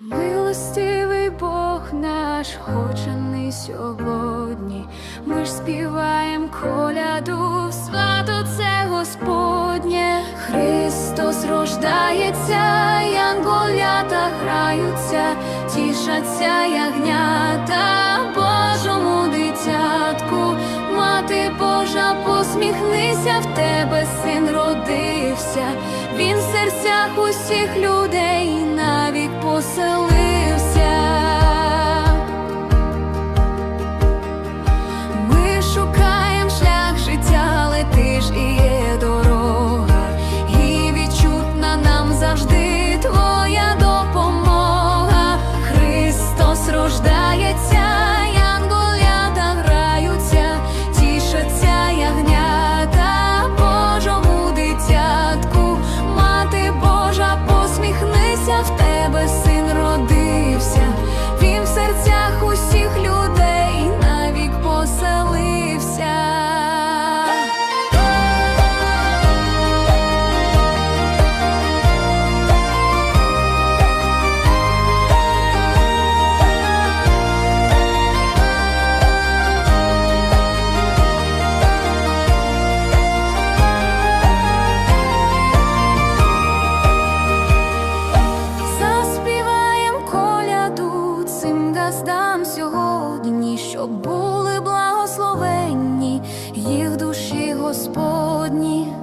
Милостивий Бог наш, хочений сьогодні. Ми ж співаєм коляду, свято це Господнє. Христос рождається, янголята граються, тішаться ягнята посміхнися, в тебе син родився. Він в серцях усіх людей навік поселився. Благословенні їх душі Господні.